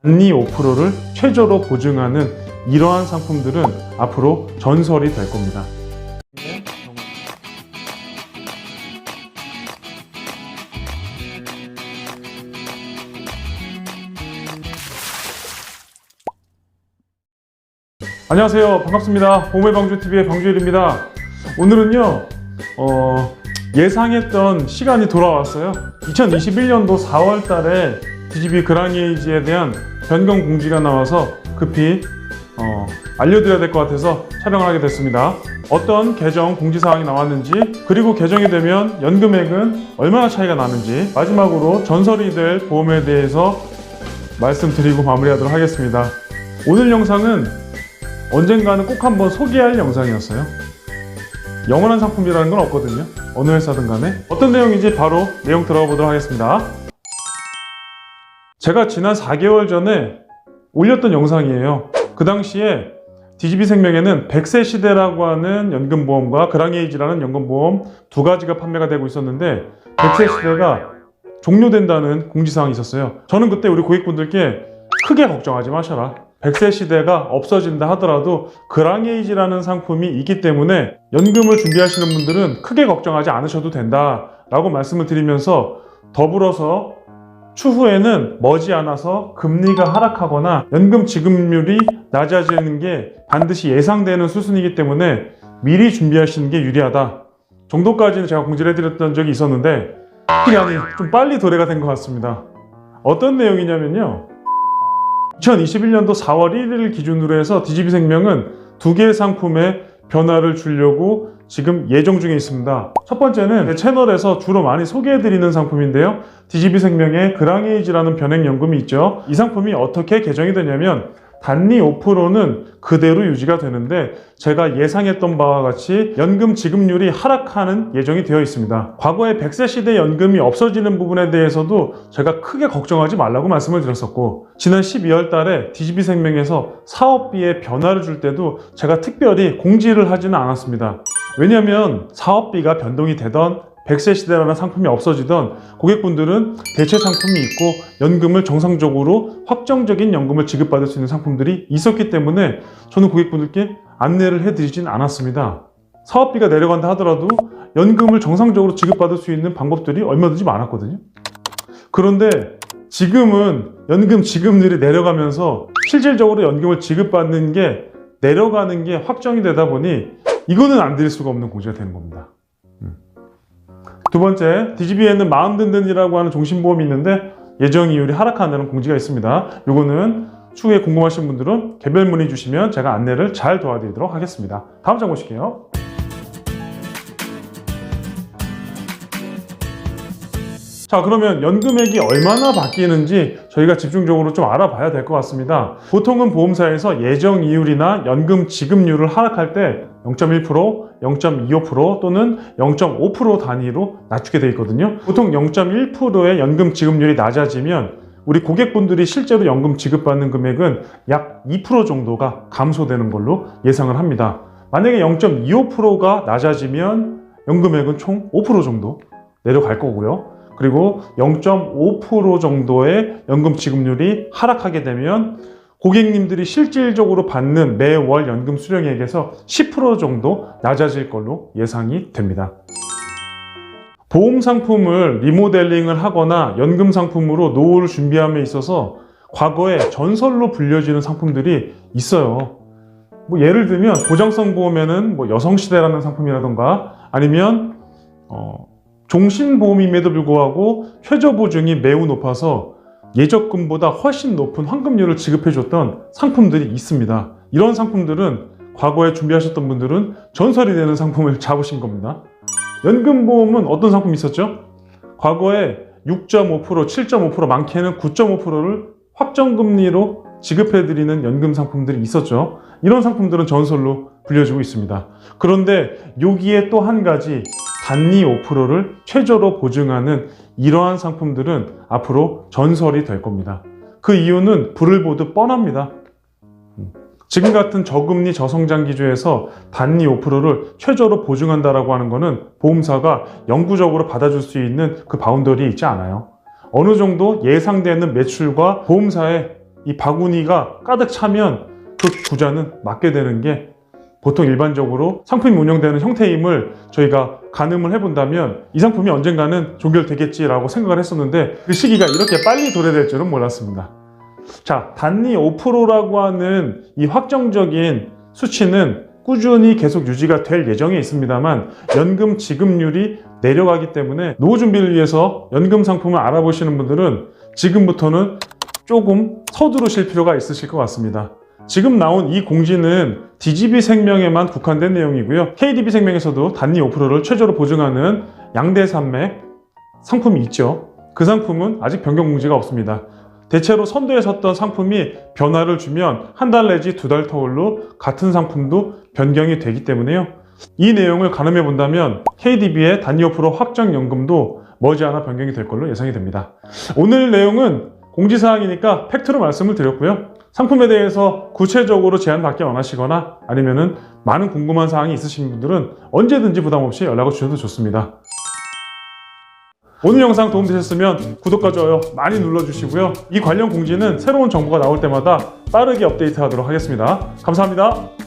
단리 5%를 최저로 보증하는 이러한 상품들은 앞으로 전설이 될 겁니다. 안녕하세요. 반갑습니다. 봄의 방주TV의 방주일입니다. 오늘은요, 어, 예상했던 시간이 돌아왔어요. 2021년도 4월 달에 DGB 그랑에이지에 대한 변경 공지가 나와서 급히 어, 알려드려야 될 것 같아서 촬영을 하게 됐습니다. 어떤 개정 공지사항이 나왔는지, 그리고 개정이 되면 연금액은 얼마나 차이가 나는지, 마지막으로 전설이 될 보험에 대해서 말씀드리고 마무리하도록 하겠습니다. 오늘 영상은 언젠가는 꼭 한번 소개할 영상이었어요. 영원한 상품이라는 건 없거든요. 어느 회사든 간에. 어떤 내용인지 바로 내용 들어가 보도록 하겠습니다. 제가 지난 4개월 전에 올렸던 영상이에요. 그 당시에 DGB 생명에는 100세 시대라고 하는 연금보험과 그랑에이지라는 연금보험 두 가지가 판매가 되고 있었는데 100세 시대가 종료된다는 공지사항이 있었어요. 저는 그때 우리 고객분들께 크게 걱정하지 마셔라. 100세 시대가 없어진다 하더라도 그랑에이지라는 상품이 있기 때문에 연금을 준비하시는 분들은 크게 걱정하지 않으셔도 된다 라고 말씀을 드리면서 더불어서 추후에는 머지않아서 금리가 하락하거나 연금 지급률이 낮아지는 게 반드시 예상되는 수순이기 때문에 미리 준비하시는 게 유리하다. 정도까지는 제가 공지를 해드렸던 적이 있었는데 아니 좀 빨리 도래가 된 것 같습니다. 어떤 내용이냐면요. 2021년도 4월 1일 기준으로 해서 DGB 생명은 두 개의 상품에 변화를 주려고 지금 예정 중에 있습니다. 첫 번째는 제 채널에서 주로 많이 소개해드리는 상품인데요. DGB 생명의 그랑에이지라는 변액연금이 있죠. 이 상품이 어떻게 개정이 되냐면 단리 5%는 그대로 유지가 되는데 제가 예상했던 바와 같이 연금 지급률이 하락하는 예정이 되어 있습니다. 과거에 100세 시대 연금이 없어지는 부분에 대해서도 제가 크게 걱정하지 말라고 말씀을 드렸었고 지난 12월 달에 DGB 생명에서 사업비에 변화를 줄 때도 제가 특별히 공지를 하지는 않았습니다. 왜냐하면 사업비가 변동이 되던 100세 시대라는 상품이 없어지던 고객분들은 대체 상품이 있고 연금을 정상적으로 확정적인 연금을 지급받을 수 있는 상품들이 있었기 때문에 저는 고객분들께 안내를 해드리진 않았습니다. 사업비가 내려간다 하더라도 연금을 정상적으로 지급받을 수 있는 방법들이 얼마든지 많았거든요. 그런데 지금은 연금 지급률이 내려가면서 실질적으로 연금을 지급받는 게 내려가는 게 확정이 되다 보니 이거는 안 드릴 수가 없는 공지가 되는 겁니다. 두 번째, DGB에는 마음든든이라고 하는 종신보험이 있는데 예정 이율이 하락한다는 공지가 있습니다. 이거는 추후에 궁금하신 분들은 개별 문의 주시면 제가 안내를 잘 도와드리도록 하겠습니다. 다음 장 보실게요. 자, 그러면 연금액이 얼마나 바뀌는지 저희가 집중적으로 좀 알아봐야 될 것 같습니다. 보통은 보험사에서 예정 이율이나 연금 지급률을 하락할 때 0.1%, 0.25% 또는 0.5% 단위로 낮추게 되어 있거든요. 보통 0.1%의 연금 지급률이 낮아지면 우리 고객분들이 실제로 연금 지급받는 금액은 약 2% 정도가 감소되는 걸로 예상을 합니다. 만약에 0.25%가 낮아지면 연금액은 총 5% 정도 내려갈 거고요. 그리고 0.5% 정도의 연금 지급률이 하락하게 되면 고객님들이 실질적으로 받는 매월 연금 수령액에서 10% 정도 낮아질 걸로 예상이 됩니다. 보험 상품을 리모델링을 하거나 연금 상품으로 노후를 준비함에 있어서 과거에 전설로 불려지는 상품들이 있어요. 뭐 예를 들면 보장성 보험에는 뭐 여성시대라는 상품이라던가 아니면 어, 종신보험임에도 불구하고 최저 보증이 매우 높아서 예적금보다 훨씬 높은 환급률을 지급해줬던 상품들이 있습니다. 이런 상품들은 과거에 준비하셨던 분들은 전설이 되는 상품을 잡으신 겁니다. 연금보험은 어떤 상품이 있었죠? 과거에 6.5%, 7.5%, 많게는 9.5%를 확정금리로 지급해드리는 연금 상품들이 있었죠. 이런 상품들은 전설로 불려지고 있습니다. 그런데 여기에 또 한 가지 단리 5%를 최저로 보증하는 이러한 상품들은 앞으로 전설이 될 겁니다. 그 이유는 불을 보듯 뻔합니다. 음. 지금 같은 저금리 저성장 기조에서 단리 5%를 최저로 보증한다라고 하는 것은 보험사가 영구적으로 받아줄 수 있는 그 바운더리에 있지 않아요. 어느 정도 예상되는 매출과 보험사의 이 바구니가 가득 차면 그 구자는 맞게 되는 게 보통 일반적으로 상품이 운영되는 형태임을 저희가 가늠을 해본다면 이 상품이 언젠가는 종결되겠지라고 생각을 했었는데 그 시기가 이렇게 빨리 도래될 줄은 몰랐습니다. 자, 단리 5%라고 하는 이 확정적인 수치는 꾸준히 계속 유지가 될 예정에 있습니다만 연금 지급률이 내려가기 때문에 노후 준비를 위해서 연금 상품을 알아보시는 분들은 지금부터는 조금 서두르실 필요가 있으실 것 같습니다. 지금 나온 이 공지는 DGB 생명에만 국한된 내용이고요. KDB 생명에서도 단리 5%를 최저로 보증하는 양대 산맥 상품이 있죠. 그 상품은 아직 변경 공지가 없습니다. 대체로 선두에 섰던 상품이 변화를 주면 한 달 내지 두 달 터울로 같은 상품도 변경이 되기 때문에요. 이 내용을 가늠해 본다면 KDB의 단위 5% 확정연금도 머지않아 변경이 될 걸로 예상이 됩니다. 오늘 내용은 공지사항이니까 팩트로 말씀을 드렸고요. 상품에 대해서 구체적으로 제안 받기 원하시거나 아니면은 많은 궁금한 사항이 있으신 분들은 언제든지 부담 없이 연락을 주셔도 좋습니다. 오늘 영상 도움되셨으면 구독과 좋아요 많이 눌러주시고요. 이 관련 공지는 새로운 정보가 나올 때마다 빠르게 업데이트하도록 하겠습니다. 감사합니다.